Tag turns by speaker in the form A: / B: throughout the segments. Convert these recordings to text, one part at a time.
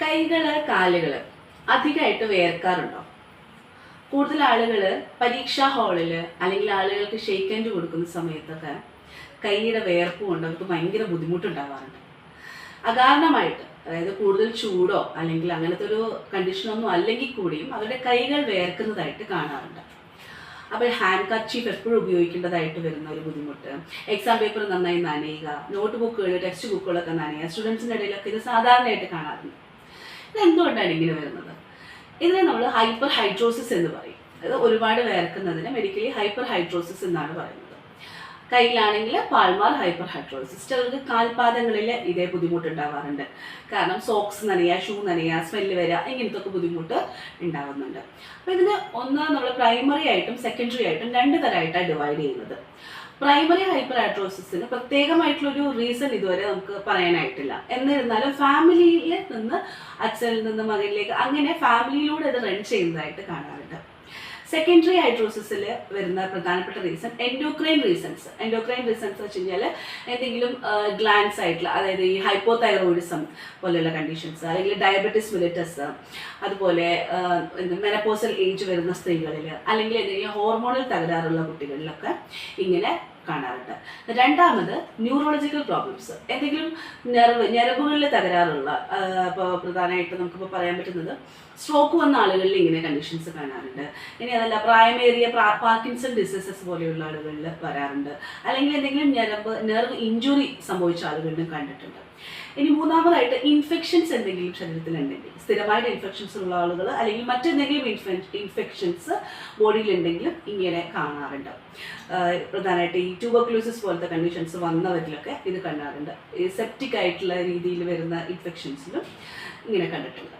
A: കൈകൾ കാലുകൾ. അധികമായിട്ട് വേർക്കാറുണ്ടോ? കൂടുതൽ ആളുകൾ പരീക്ഷാ ഹാളിൽ അല്ലെങ്കിൽ ആളുകൾക്ക് ഷെയ്ക്ക് ഹാൻഡ് കൊടുക്കുന്ന സമയത്തൊക്കെ കൈയുടെ വേർപ്പ് കൊണ്ട് അവർക്ക് ഭയങ്കര ബുദ്ധിമുട്ടുണ്ടാവാറുണ്ട്. അകാരണമായിട്ട് അതായത് കൂടുതൽ ചൂടോ അല്ലെങ്കിൽ അങ്ങനത്തെ ഒരു കണ്ടീഷനൊന്നും അല്ലെങ്കിൽ കൂടിയും അവരുടെ കൈകൾ വേർക്കുന്നതായിട്ട് കാണാറുണ്ട്. അപ്പോൾ ഹാൻഡ് കർച്ചീഫ് എപ്പോഴും ഉപയോഗിക്കേണ്ടതായിട്ട് വരുന്ന ഒരു ബുദ്ധിമുട്ട്. എക്സാം പേപ്പർ നന്നായി നനയുക നോട്ട് ബുക്കുകൾ ടെക്സ്റ്റ് ബുക്കുകളൊക്കെ നനയുക സ്റ്റുഡൻസിന്റെ ഇടയിലൊക്കെ ഇത് സാധാരണയായിട്ട് കാണാറുണ്ട്. ഇത് എന്തുകൊണ്ടാണ് ഇങ്ങനെ വരുന്നത്? ഇതിനെ നമ്മൾ ഹൈപ്പർ ഹൈഡ്രോസിസ് എന്ന് പറയും. അതായത് ഒരുപാട് വേർക്കുന്നതിന് മെഡിക്കലി ഹൈപ്പർ ഹൈഡ്രോസിസ് എന്നാണ് പറയുന്നത്. കയ്യിലാണെങ്കിൽ പാൽമാർ ഹൈപ്പർ ഹൈഡ്രോസിസ് ചിലർക്ക് കാൽപാദങ്ങളിൽ ഇതേ ബുദ്ധിമുട്ട് ബുദ്ധിമുട്ടുണ്ടാവാറുണ്ട്. കാരണം സോക്സ് നനയുക ഷൂ നനയുക സ്മെല്ല് വരിക ഇങ്ങനത്തെ ഒക്കെ ബുദ്ധിമുട്ട് ഉണ്ടാവുന്നുണ്ട്. അപ്പോൾ ഇതിന് ഒന്ന് നമ്മൾ പ്രൈമറി ആയിട്ടും സെക്കൻഡറി ആയിട്ടും രണ്ട് തരമായിട്ടാണ് ഡിവൈഡ് ചെയ്യുന്നത്. പ്രൈമറി ഹൈപ്പർ ഹൈഡ്രോസിസിന് പ്രത്യേകമായിട്ടുള്ളൊരു റീസൺ ഇതുവരെ നമുക്ക് പറയാനായിട്ടില്ല. എന്നിരുന്നാലും ഫാമിലിയിൽ നിന്ന് അച്ഛനിൽ നിന്ന് മകനിലേക്ക് അങ്ങനെ ഫാമിലിയിലൂടെ ഇത് റൺ ചെയ്യുന്നതായിട്ട് കാണാറുണ്ട്. സെക്കൻഡറി ഹൈഡ്രോസിസിൽ വരുന്ന പ്രധാനപ്പെട്ട reason endocrine reasons endocrine reasons വെച്ച് കഴിഞ്ഞാൽ എന്തെങ്കിലും ഗ്ലാൻസ് ആയിട്ടുള്ള അതായത് ഈ ഹൈപ്പോതൈറോയിഡിസം പോലെയുള്ള കണ്ടീഷൻസ് അല്ലെങ്കിൽ ഡയബറ്റിസ് മിലിറ്റസ് അതുപോലെ മെനപ്പോസൽ ഏജ് വരുന്ന സ്ത്രീകളിൽ അല്ലെങ്കിൽ എന്തെങ്കിലും ഹോർമോണൽ തകരാറുള്ള കുട്ടികളിലൊക്കെ ഇങ്ങനെ കാണാറുണ്ട്. രണ്ടാമത് ന്യൂറോളജിക്കൽ പ്രോബ്ലംസ് എന്തെങ്കിലും ഞരവ് ഞരമ്പുകളിൽ തകരാറുള്ള ഇപ്പോൾ പ്രധാനമായിട്ട് നമുക്കിപ്പോൾ പറയാൻ പറ്റുന്നത് സ്ട്രോക്ക് വന്ന ആളുകളിൽ ഇങ്ങനെ കണ്ടീഷൻസ് കാണാറുണ്ട്. ഇനി അതല്ല പ്രായമേറിയ പാർക്കിൻസൺ ഡിസീസസ് പോലെയുള്ള ആളുകളിൽ വരാറുണ്ട്. അല്ലെങ്കിൽ എന്തെങ്കിലും ഞരമ്പ് നെർവ് ഇഞ്ചുറി സംഭവിച്ച ആളുകളിലും കണ്ടിട്ടുണ്ട്. ഇനി മൂന്നാമതായിട്ട് ഇൻഫെക്ഷൻസ് എന്തെങ്കിലും ശരീരത്തിലുണ്ടെങ്കിൽ സ്ഥിരമായിട്ട് ഇൻഫെക്ഷൻസ് ഉള്ള ആളുകൾ അല്ലെങ്കിൽ മറ്റെന്തെങ്കിലും ഇൻഫെക്ഷൻസ് ബോഡിയിലുണ്ടെങ്കിലും ഇങ്ങനെ കാണാറുണ്ട്. പ്രധാനമായിട്ട് ഈ ട്യൂബർക്ലോസിസ് പോലത്തെ കണ്ടീഷൻസ് വന്നവരിലൊക്കെ ഇത് കാണാറുണ്ട്. സെപ്റ്റിക് ആയിട്ടുള്ള രീതിയിൽ വരുന്ന ഇൻഫെക്ഷൻസിലും ഇങ്ങനെ കണ്ടിട്ടുണ്ട്.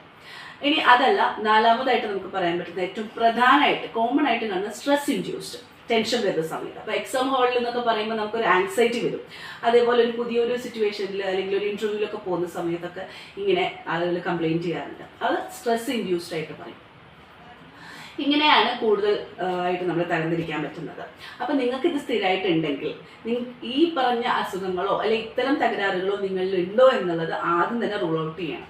A: ഇനി അതല്ല നാലാമതായിട്ട് നമുക്ക് പറയാൻ പറ്റുന്ന ഏറ്റവും പ്രധാനമായിട്ട് കോമൺ ആയിട്ട് കാണുന്ന സ്ട്രെസ് ഇൻഡ്യൂസ്ഡ് ടെൻഷൻ വരുന്ന സമയത്ത്. അപ്പോൾ എക്സാം ഹാളിൽ നിന്നൊക്കെ പറയുമ്പോൾ നമുക്കൊരു ആങ്സൈറ്റി വരും. അതേപോലെ ഒരു പുതിയൊരു സിറ്റുവേഷനിൽ അല്ലെങ്കിൽ ഒരു ഇന്റർവ്യൂവിലൊക്കെ പോകുന്ന സമയത്തൊക്കെ ഇങ്ങനെ ആളുകൾ കംപ്ലയിന്റ് ചെയ്യാറുണ്ട്. അത് സ്ട്രെസ് ഇൻഡ്യൂസ്ഡ് ആയിട്ട് പറയും. ഇങ്ങനെയാണ് കൂടുതൽ ആയിട്ട് നമ്മൾ തരംതിരിക്കാൻ പറ്റുന്നത്. അപ്പം നിങ്ങൾക്ക് ഇത് സ്ഥിരമായിട്ടുണ്ടെങ്കിൽ ഈ പറഞ്ഞ അസുഖങ്ങളോ അല്ലെങ്കിൽ ഇത്തരം തകരാറുകളോ നിങ്ങളിൽ ഉണ്ടോ എന്നുള്ളത് ആദ്യം തന്നെ റൂൾ ഔട്ട് ചെയ്യണം.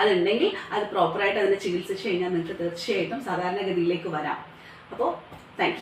A: അതുണ്ടെങ്കിൽ അത് പ്രോപ്പറായിട്ട് അതിനെ ചികിത്സിച്ച് കഴിഞ്ഞാൽ നിങ്ങൾക്ക് തീർച്ചയായിട്ടും സാധാരണഗതിയിലേക്ക് വരാം. അപ്പോൾ താങ്ക്